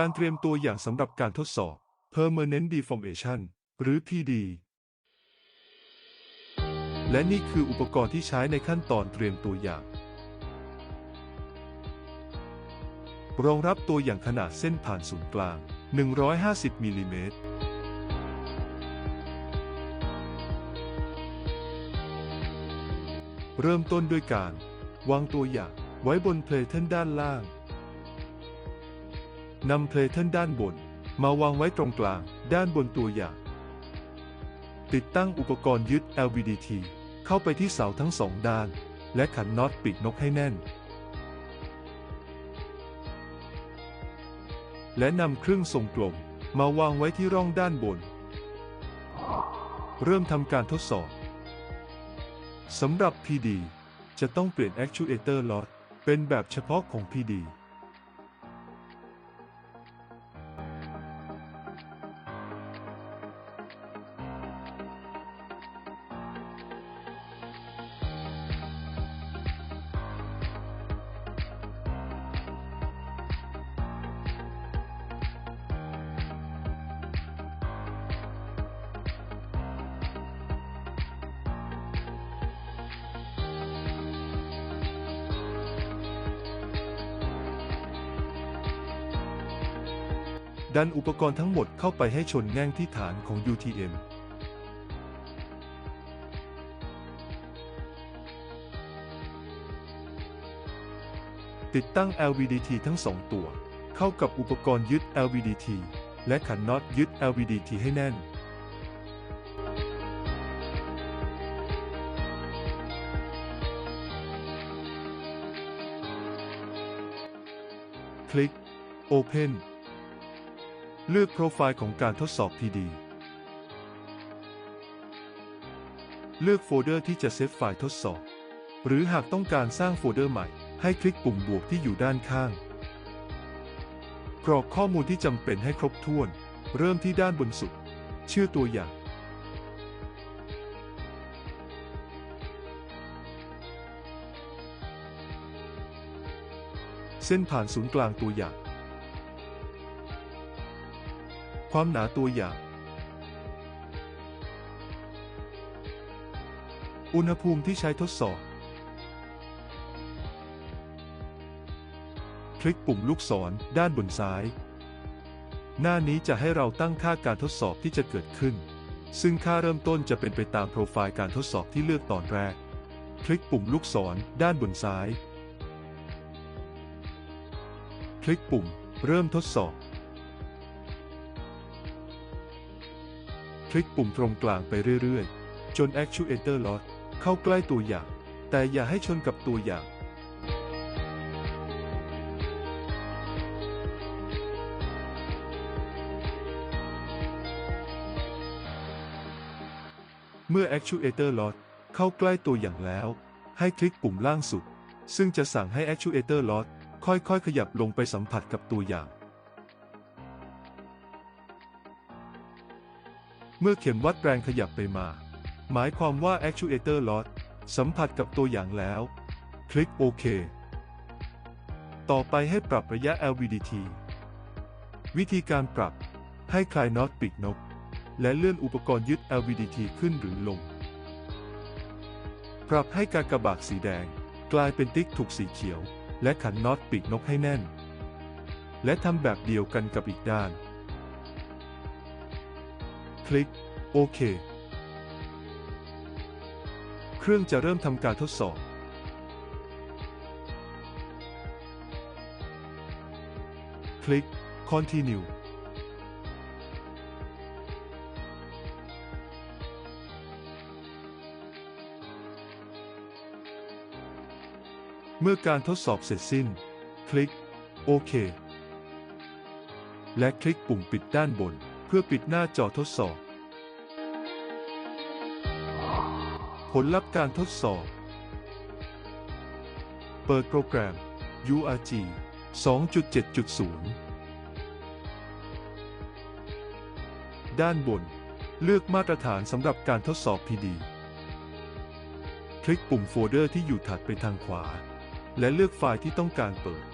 การเตรียมตัวอย่างสำหรับการทดสอบ Permanent Deformation หรือ PD และนี่คืออุปกรณ์ที่ใช้ในขั้นตอนเตรียมตัวอย่าง รองรับตัวอย่างขนาดเส้นผ่านศูนย์กลาง 150มิลลิเมตรเริ่มต้นด้วยการ วางตัวอย่างไว้บนเพลเทนด้านล่าง นำเพลเทนด้านบน มาวางไว้ตรงกลาง ด้านบนตัวอย่าง ติดตั้งอุปกรณ์ยึด LVDT เข้าไปที่เสาทั้งสองด้าน และขันน็อตปีกนกให้แน่น และนำเครื่องทรงกลม มาวางไว้ที่ร่องด้านบน เริ่มทำการทดสอบสำหรับ PD จะต้องเปลี่ยน Actuator Lot เป็นแบบเฉพาะของ PD ดันอุปกรณ์ทั้งหมดเข้าไปให้ชนแง่งที่ฐานของ UTM ติดตั้ง LVDT ทั้งสองตัว เข้ากับอุปกรณ์ยึด LVDT และขันน็อตยึด LVDT ให้แน่น คลิก Open เลือกโปรไฟล์ของการทดสอบ PD เลือกโฟลเดอร์ที่จะเซฟไฟล์ทดสอบ หรือหากต้องการสร้างโฟลเดอร์ใหม่ ให้คลิกปุ่มบวกที่อยู่ด้านข้าง กรอกข้อมูลที่จำเป็นให้ครบถ้วน เริ่มที่ด้านบนสุด ชื่อตัวอย่าง เส้นผ่านศูนย์กลางตัวอย่าง ความหนาตัวอย่าง อุณหภูมิที่ใช้ทดสอบ คลิกปุ่มลูกศรด้านบนซ้าย หน้านี้จะให้เราตั้งค่าการทดสอบที่จะเกิดขึ้น ซึ่งค่าเริ่มต้นจะเป็นไปตามโปรไฟล์การทดสอบที่เลือกตอนแรก คลิกปุ่มลูกศรด้านบนซ้าย คลิกปุ่ม เริ่มทดสอบ ลิกปุ่มตรงกลางไปเรื่อยๆ จน Actuator Lot เข้าใกล้ตัวอย่าง แต่อย่าให้ชนกับตัวอย่าง เมื่อ Actuator Lot เข้าใกล้ตัวอย่างแล้ว ให้คลิกปุ่มล่างสุด ซึ่งจะสั่งให้ Actuator Lot ค่อยๆ ขยับลงไปสัมผัสกับตัวอย่าง เมื่อเข็มวัดแรงขยับไปมา หมายความว่า Actuator Lot สัมผัสกับตัวอย่างแล้ว คลิกโอเค ต่อไปให้ปรับระยะ LVDT วิธีการปรับ ให้คลายน็อตปีกนก และเลื่อนอุปกรณ์ยึด LVDT ขึ้นหรือลง ปรับให้กากบาทสีแดง กลายเป็นติ๊กถูกสีเขียว และขันน็อตปีกนกให้แน่น และทำแบบเดียวกันกับอีกด้าน คลิก โอเค เครื่องจะเริ่มทำการทดสอบ คลิก Continue เมื่อการทดสอบเสร็จสิ้น คลิก โอเค และคลิกปุ่มปิดด้านบน เพื่อปิดหน้าจอทดสอบ ผลลัพธ์การทดสอบ เปิดโปรแกรม URG 2.7.0 ด้านบน เลือกมาตรฐานสำหรับการทดสอบ PD คลิกปุ่มโฟลเดอร์ที่อยู่ถัดไปทางขวา และเลือกไฟล์ที่ต้องการเปิด